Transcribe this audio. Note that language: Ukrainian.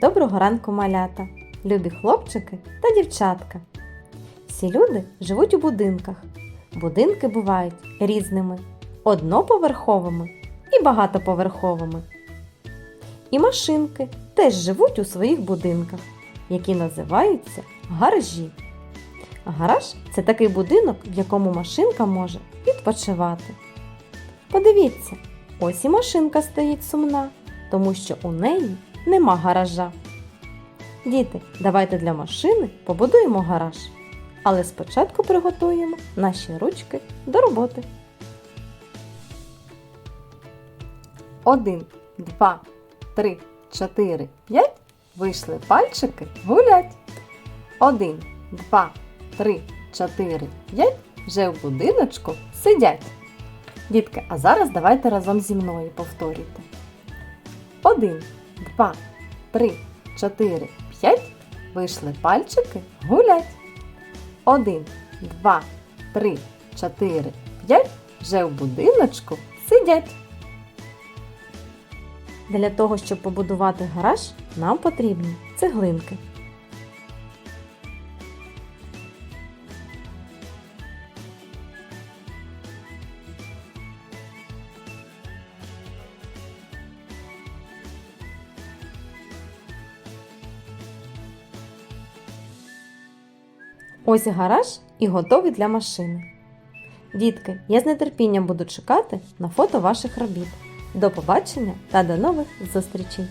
Доброго ранку, малята, любі хлопчики та дівчатка. Всі люди живуть у будинках. Будинки бувають різними, одноповерховими і багатоповерховими. І машинки теж живуть у своїх будинках, які називаються гаражі. Гараж це такий будинок, в якому машинка може відпочивати. Подивіться, ось і машинка стоїть сумна, тому що у неї нема гаража. Діти, давайте для машини побудуємо гараж. Але спочатку приготуємо наші ручки до роботи. Один, два, три, чотири, п'ять. Вийшли пальчики гулять. Один, два, три, чотири, п'ять. Вже в будиночку сидять. Дітки, а зараз давайте разом зі мною повторюйте. Один, два, три, чотири, п'ять. Вийшли пальчики гулять. Один, два, три, чотири, п'ять. Вже в будиночку сидять. Для того, щоб побудувати гараж, нам потрібні цеглинки. Ось гараж і готовий для машини. Дітки, я з нетерпінням буду чекати на фото ваших робіт. До побачення та до нових зустрічей!